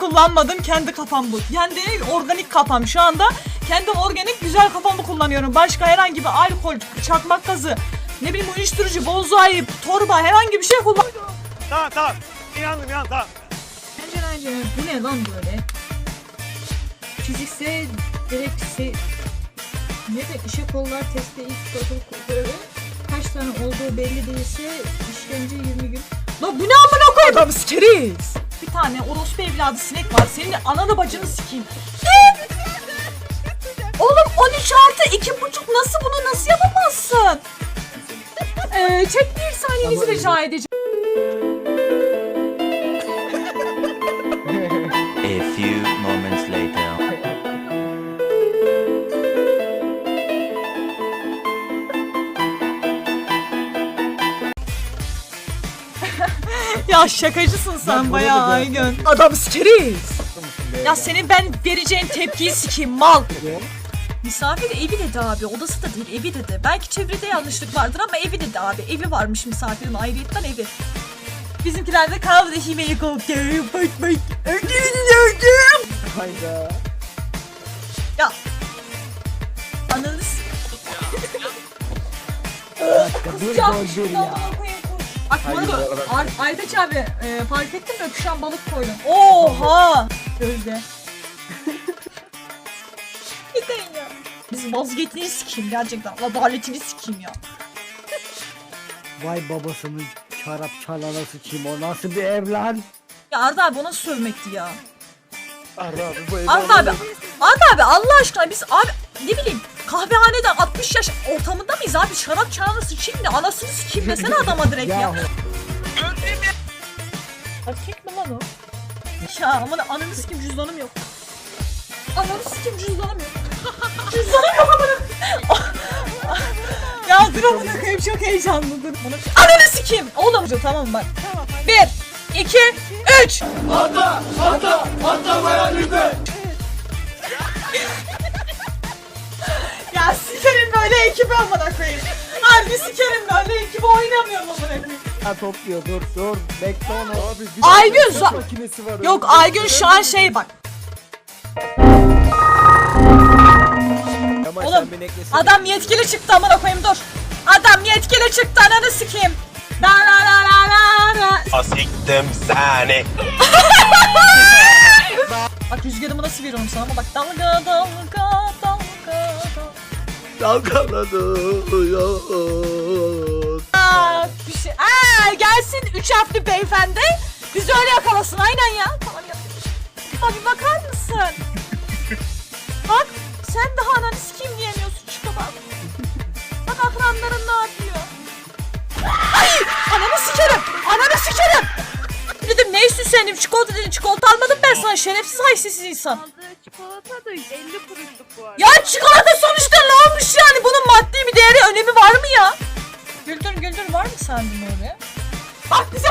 kullanmadım. Kendi kafam bu. Kendi organik kafam. Şu anda kendi organik güzel kafamı kullanıyorum. Başka herhangi bir alkol, çakmak gazı, ne bileyim uyuşturucu, bozayı, torba herhangi bir şey kullanmıyorum. Tamam tamam. İnandım inandım tamam. Bence bence bu ne lan böyle? Fiziksel direksi ne de işe kollar testte ilk protokol görevi kaç tane olduğu belli değilse işkence 20 gün. Lan bu ne amına koyayım? Adam sikeriz. Bir tane orospu evladı sinek var. Senin ananı bacını sikeyim. Oğlum 13 artı 2,5 nasıl bunu nasıl yapamazsın? Ee, çek bir saniyenizi rica edeceğim. Ya şakacısın sen bayağı Aygün. Adam sikeriz. Ya senin ben vereceğin tepkiyi sikeyim mal. Misafir evi dedi abi. Odası da değil evi dedi. Belki çevrede yanlışlık vardır ama evi dedi abi. Evi varmış misafirin ayrıyetten evi. Bizimkiler de kahvede himeyi kokuyor. Bak bak. Hayda. Ya. Ananı s- Bir Ya, gol bir ya. Bak Hayır, bu arada- Ar- Aytaç abi e, fark ettin mi öpüşen balık koydun. Oha! Gözde. Gidin ya. Biz vazgeçtiğini sikeyim gerçekten. Adaletini sikeyim ya. Vay babasının şarap çalana sıçayım o nasıl bir ev lan? Ya Arda abi o nasıl sövmekti ya? Arda abi bu evi Arda abi, Arda abi Allah aşkına biz abi ne bileyim kahvehanede 60 yaş ortamında mıyız abi? Şarap çağını sıçayım da anasını sikeyim desene adama direkt ya. Erkek mi lan o? Ya aman ananı sikim cüzdanım yok. Ananı sikim cüzdanım yok. cüzdanım yok amına. ya dur amına koyayım çok heyecanlı dur. Ananı sikim. Oğlum tamam bak. Bir, iki, üç. ya ekibi amına koyayım. Harbi sikerim böyle ekibi oynamıyorum amına koyayım. Ha topluyor dur dur bekle onu. Abi bir Aygün makinesi var. Yok önünde. Aygün şu an şey bak. Kemal Oğlum. Adam yetkili çıktı amına koyayım dur. Adam yetkili çıktı ananı sikeyim. La la la la la la. Asiktim seni. Bak rüzgarımı nasıl veriyorum sana ama bak dalga dalga dalga. Dalgalanıyor. Aa, bir şey. Aa, gelsin üç harfli beyefendi. Bizi öyle yakalasın aynen ya. Tamam yap. Abi bakar mısın? bak sen daha ananı sikeyim diyemiyorsun şu bak. Bak akranların ne yapıyor? Ay ananı sikerim. Ananı sikerim. Ne istiyorsun senin çikolata dedim çikolata almadım ben sana şerefsiz haysiz insan. Aldığı çikolata da 50 kuruşluk bu arada. Ya çikolata sonuçta ne olmuş yani? Bunun maddi bir değeri, önemi var mı ya? Güldür Güldür var mı sende öyle? Bak bize